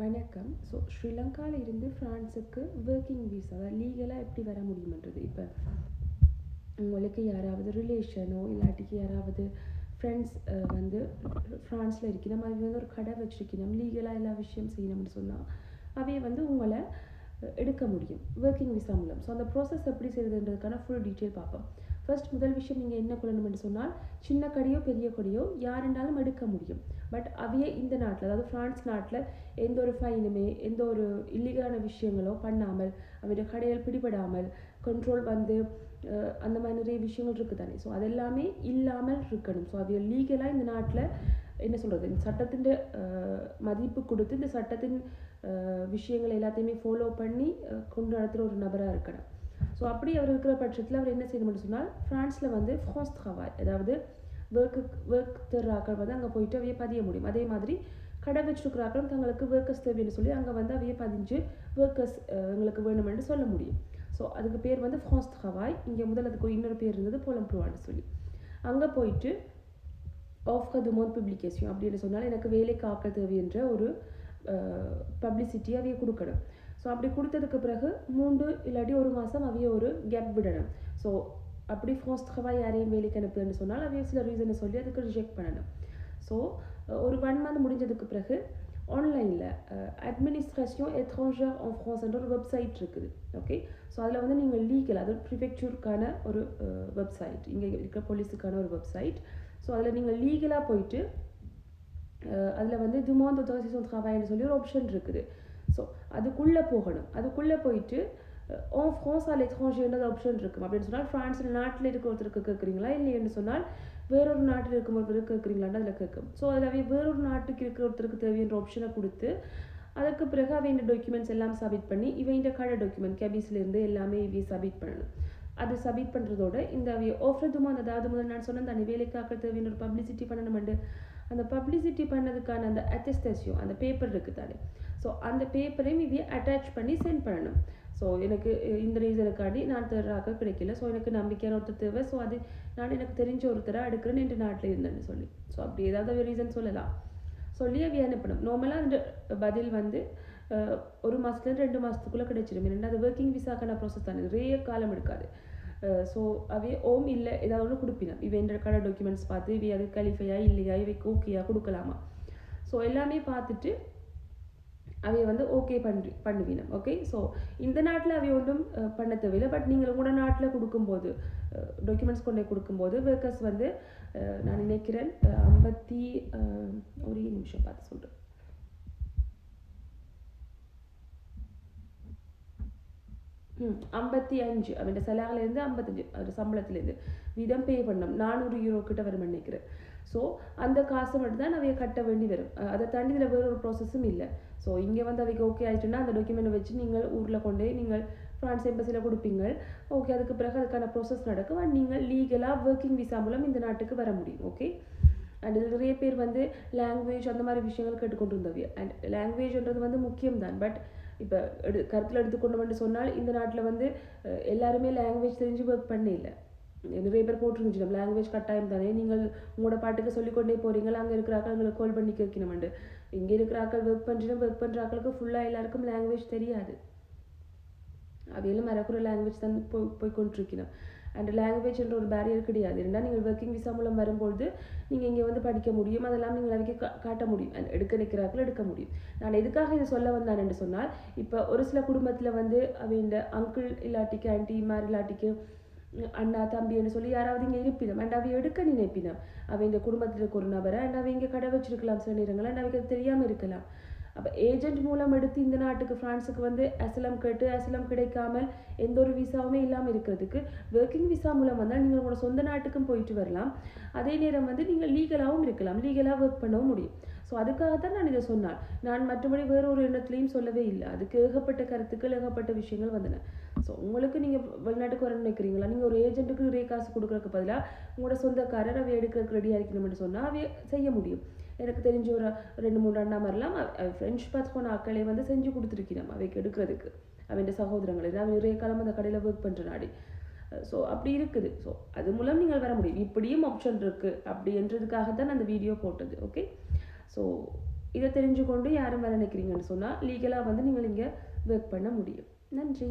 வணக்கம். ஸோ ஸ்ரீலங்காவில் இருந்து ஃப்ரான்ஸுக்கு ஒர்க்கிங் விசா லீகலாக எப்படி வர முடியுமன்றது. இப்போ உங்களுக்கு யாராவது ரிலேஷனோ இல்லாட்டிக்கு யாராவது ஃப்ரெண்ட்ஸ் வந்து ஃப்ரான்ஸில் இருக்கணும் அது வந்து ஒரு கடை வச்சுருக்கணும். லீகலாக எல்லா விஷயம் செய்யணும்னு சொன்னால் அவைய வந்து உங்களை எடுக்க முடியும். ஒர்க்கிங் விசா மூலம். ஸோ அந்த ப்ராசஸ் எப்படி செய்யுதுன்றதுக்கான ஃபுல் டீட்டெயில் பார்ப்போம். ஃபர்ஸ்ட் முதல் விஷயம் நீங்கள் என்ன கொள்ளணும்னு சொன்னால் சின்ன கடையோ பெரிய கடையோ யாருன்றாலும் எடுக்க முடியும். பட் அவையே இந்த நாட்டில் அதாவது ஃப்ரான்ஸ் நாட்டில் எந்த ஒரு ஃபைனுமே எந்த ஒரு இல்லீகலான விஷயங்களோ பண்ணாமல் அவருடைய கடையில் பிடிபடாமல் கண்ட்ரோல் வந்து அந்த மாதிரி நிறைய விஷயங்கள் இருக்குது தானே ஸோ அதெல்லாமே இல்லாமல் இருக்கணும். ஸோ அது லீகலாக இந்த நாட்டில் என்ன சொல்கிறது இந்த சட்டத்தின் மதிப்பு கொடுத்து இந்த சட்டத்தின் விஷயங்களை விஷயங்கள் எல்லாத்தையுமே ஃபாலோ பண்ணி கொண்டு நடத்துகிற ஒரு நபராக இருக்கணும். ஸோ அப்படி அவர் இருக்கிற பட்சத்தில் அவர் என்ன செய்யணும்னு சொன்னால் ஃப்ரான்ஸில் வந்து ஃப்ரான்ஸ் travail அதாவது ஒர்க்கு ஒர்க் தர்றாக்கள் வந்து அங்கே போயிட்டு அவைய பதிய முடியும். அதே மாதிரி கடை வச்சிருக்கிறாக்களும் தங்களுக்கு ஒர்க்கர்ஸ் தேவைன்னு சொல்லி அங்கே வந்து அவைய பதிஞ்சு ஒர்க்கர்ஸ் எங்களுக்கு வேணுமென்று சொல்ல முடியும். ஸோ அதுக்கு பேர் வந்து ஃப்ரான்ஸ் ஹவாய் இங்கே முதல் அதுக்கு இன்னொரு பேர் இருந்தது போலம்ப்ரூவான்னு சொல்லி. அங்கே போயிட்டு ஆஃப் து மோர் பப்ளிகேஷன் அப்படின்னு சொன்னால் எனக்கு வேலைக்கு ஆக்க தேவைன்ற ஒரு பப்ளிசிட்டி அவைய கொடுக்கணும். ஸோ அப்படி கொடுத்ததுக்கு பிறகு மூன்று இல்லாட்டி ஒரு மாதம் அவைய ஒரு கேப் விடணும். ஸோ அப்படி ஃபாஸ்ட்கவாக யாரையும் வேலைக்கு அனுப்புதுன்னு சொன்னால் அவைய சில ரீசனை சொல்லி அதுக்கு ரிஜெக்ட் பண்ணணும். ஸோ ஒரு ஒன் மந்த் முடிஞ்சதுக்கு பிறகு ஆன்லைனில் அட்மினிஸ்ட்ரேஷன் எட்ராங்கர் ஆன் ஃப்ரான்ஸ்ன்ற ஒரு வெப்சைட் இருக்குது. ஓகே ஸோ அதில் வந்து நீங்கள் லீகல் அது ப்ரிஃபெக்சருக்கான ஒரு வெப்சைட் இங்கே இருக்கிற போலீஸுக்கான ஒரு வெப்சைட் ஸோ அதில் நீங்கள் லீகலாக போயிட்டு அதில் வந்து துமாண்ட் autorisation travailனு சொல்லி ஒரு ஆப்ஷன் இருக்குது. ஸோ அதுக்குள்ளே போகணும். அதுக்குள்ளே போயிட்டு ஓ ஃப்ரான்ஸ் ஆல் எட்ராங்கர்ன்றது ஆப்ஷன் இருக்கும். அப்படின்னு சொன்னால் ஃப்ரான்ஸ் நாட்டில் இருக்க ஒருத்தருக்கு கேட்குறீங்களா இல்லைன்னு சொன்னால் வேறொரு நாட்டில் இருக்கும் ஒருத்தருக்கு கேட்குறீங்களான்னு அதில் கேட்கும். ஸோ அதில் அவை வேறொரு நாட்டுக்கு இருக்கிற ஒருத்தருக்கு தேவையான ஆப்ஷனை கொடுத்து அதுக்கு பிறகு அவை இந்த டாக்குமெண்ட்ஸ் எல்லாம் சப்மிட் பண்ணி இவங்க கடை டாக்குமெண்ட் கேபிஸ்லேருந்து எல்லாமே இவை சப்மிட் பண்ணணும். அது சப்மிட் பண்ணுறதோட இந்த ஓஃப்ரதுமா அதாவது முதல் நான் சொன்ன அந்த வேலைக்காக தேவையான ஒரு பப்ளிசிட்டி பண்ணணுமெண்டு. அந்த பப்ளிசிட்டி பண்ணதுக்கான அந்த அட்டஸ்டேஷன் அந்த பேப்பர் இருக்குது தானே ஸோ அந்த பேப்பரையும் இவையை அட்டாச் பண்ணி சென்ட் பண்ணணும். ஸோ எனக்கு இந்த ரீசனுக்காண்டி நான் தேர்றாக்க கிடைக்கல. ஸோ எனக்கு நம்பிக்கையான ஒருத்தர் தேவை. ஸோ அது நான் எனக்கு தெரிஞ்ச ஒருத்தராக எடுக்கிறேன்னு என் நாட்டில் இருந்தேன்னு சொல்லி. ஸோ அப்படி ஏதாவது ஒரு ரீசன் சொல்லலாம். சொல்லி அவைய அனுப்பணும் நார்மலாக அந்த பதில் வந்து ஒரு மாதத்துலேருந்து ரெண்டு மாதத்துக்குள்ளே கிடைச்சிடும் ஏன்னா அது ஒர்க்கிங் விசாக்கான ப்ராசஸ் தானே. நிறைய காலம் எடுக்காது. ஸோ அவை ஓம் இல்லை ஏதாவது ஒன்று கொடுப்பினோம். என்ற கடை டாக்குமெண்ட்ஸ் பார்த்து இவை அது கலிஃபையா இல்லையா இவைக்கு ஓகேயா கொடுக்கலாமா? ஸோ எல்லாமே பார்த்துட்டு அவைய வந்து ஓகே பண்ணி பண்ணுவீனம் ஓகே ஸோ இந்த நாட்டில் அவை ஒன்றும் பண்ண தேவையில்லை. பட் நீங்கள் உங்களோட நாட்டில் கொடுக்கும்போது டாக்குமெண்ட்ஸ் கொண்டு போய் கொடுக்கும்போது ஒர்க்கர்ஸ் வந்து நான் நினைக்கிறேன் ஐம்பத்தி ஒரே நிமிஷம் பார்த்து சொல்கிறேன் ஐம்பத்தி அஞ்சு. அவன் செலாவிலேருந்து ஐம்பத்தஞ்சு. அவர் சம்பளத்துலேருந்து. வீதம் பே பண்ணோம். நானூறு யூரோ கிட்ட வரும் நினைக்கிறேன் ஸோ அந்த காசை மட்டும் தான் அவைய கட்ட வேண்டி வரும். அதை தாண்டி இதில் வேற ஒரு ப்ராசஸும் இல்லை. ஸோ இங்கே வந்து அவைக்கு ஓகே ஆயிட்டுன்னா அந்த டாக்குமெண்ட் வச்சு நீங்கள் ஊரில் கொண்டு போய் நீங்கள் ஃப்ரான்ஸ் எம்பசியில் கொடுப்பீங்க. ஓகே அதுக்கு பிறகு அதுக்கான ப்ராசஸ் நடக்கும். அண்ட் நீங்கள் லீகலாக ஒர்க்கிங் விசா மூலம் இந்த நாட்டுக்கு வர முடியும். ஓகே அண்ட் இதில் நிறைய பேர் வந்து லாங்குவேஜ் அந்த மாதிரி விஷயங்கள் கேட்டுக்கொண்டு இருந்தவை அண்ட் லாங்குவேஜ்ன்றது வந்து முக்கியம் தான் பட் இப்போ எடு கருத்தில் எடுத்துக்கொண்டோம்னு சொன்னால் இந்த நாட்டில் வந்து எல்லாருமே லாங்குவேஜ் தெரிஞ்சு ஒர்க் பண்ண இல்லை நிறைய பேர் போட்டுருந்துச்சு நம்ம லாங்குவேஜ் கட்டாயம் தானே நீங்கள் உங்களோட பாட்டுக்கு சொல்லிக்கொண்டே போறீங்களா அங்கே இருக்கிற ஆக்கள் உங்களுக்கு கால் பண்ணி கேட்கணுமெண்டு. இங்கே இருக்கிற ஆக்கள் ஒர்க் பண்ணுறோம் ஒர்க் பண்ணுற ஆக்களுக்கு ஃபுல்லாக எல்லாருக்கும் லாங்குவேஜ் தெரியாது. அவையெல்லாம் மறக்கிற லாங்குவேஜ் தான் போய் போய் கொண்டிருக்கணும் அண்ட் லாங்குவேஜ்ன்ற ஒரு பேரியர் கிடையாது. ஏன்னா நீங்கள் ஒர்க்கிங் விசா மூலம் வரும்பொழுது நீங்கள் இங்கே வந்து படிக்க முடியும். அதெல்லாம் நீங்கள் அவைக்கு காட்ட முடியும். அண்ட் எடுக்க நிற்கிறார்கள் எடுக்க முடியும். நான் எதுக்காக இதை சொல்ல வந்தேன் என்று சொன்னால் இப்போ ஒரு சில குடும்பத்தில் வந்து அவைண்ட அங்கிள் இல்லாட்டிக்கு ஆன்டி மார் இல்லாட்டிக்கு அண்ணா அண்ணா தம்பின்னு சொல்லி யாராவது இங்கே இருப்பினம். அண்ட் அவை எடுக்க நினைப்பினம். அவை இந்த குடும்பத்தில் இருக்க ஒரு நபரை? அண்ட் அவை இங்கே கடை வச்சிருக்கலாம் சில நேரங்கள் அண்ட் அவைக்கு தெரியாமல் இருக்கலாம். அப்போ ஏஜென்ட் மூலம் எடுத்து இந்த நாட்டுக்கு ஃப்ரான்ஸுக்கு வந்து அசலம் கேட்டு அசலம் கிடைக்காமல் எந்த ஒரு விசாவுமே இல்லாமல் இருக்கிறதுக்கு ஒர்க்கிங் விசா மூலம் வந்தால் நீங்கள் உங்களோட சொந்த நாட்டுக்கும் போயிட்டு வரலாம். அதே நேரம் வந்து நீங்கள் லீகலாகவும் இருக்கலாம். லீகலாக ஒர்க் பண்ணவும் முடியும். ஸோ அதுக்காகத்தான் நான் இதை சொன்னேன். நான் மற்றபடி வேறு ஒரு எண்ணத்துலேயும் சொல்லவே இல்லை. அதுக்கு ஏகப்பட்ட கருத்துக்கள் ஏகப்பட்ட விஷயங்கள் வந்தன. ஸோ உங்களுக்கு நீங்கள் வெளிநாட்டுக்கு வரணும்னு நினைக்கிறீங்களா? நீங்கள் ஒரு ஏஜென்ட்டுக்கு நிறைய காசு கொடுக்குறதுக்கு பதிலாக உங்களோட சொந்தக்காரர் அவை எடுக்கிறதுக்கு ரெடியாக இருக்கணும்னு சொன்னால் அவை செய்ய முடியும். எனக்கு தெரிஞ்ச ஒரு ரெண்டு மூணு அண்ணா மாதிரிலாம் ஃப்ரெண்ட்ஸ் பார்த்து போன அக்களை வந்து செஞ்சு கொடுத்துருக்கிறான் அவைக்கு எடுக்கிறதுக்கு. அவன் சகோதரங்களை அவன் நிறைய காலம் அந்த கடையில் ஒர்க் பண்ணுற நாடி. ஸோ அப்படி இருக்குது. ஸோ அது மூலம் நீங்கள் வர முடியும். இப்படியும் ஆப்ஷன் இருக்குது அப்படின்றதுக்காக தான் அந்த வீடியோ போட்டது ஓகே ஸோ இதை தெரிஞ்சு கொண்டு யாரும் வர நினைக்கிறீங்கன்னு சொன்னால் லீகலாக வந்து நீங்கள் இங்கே ஒர்க் பண்ண முடியும். நன்றி.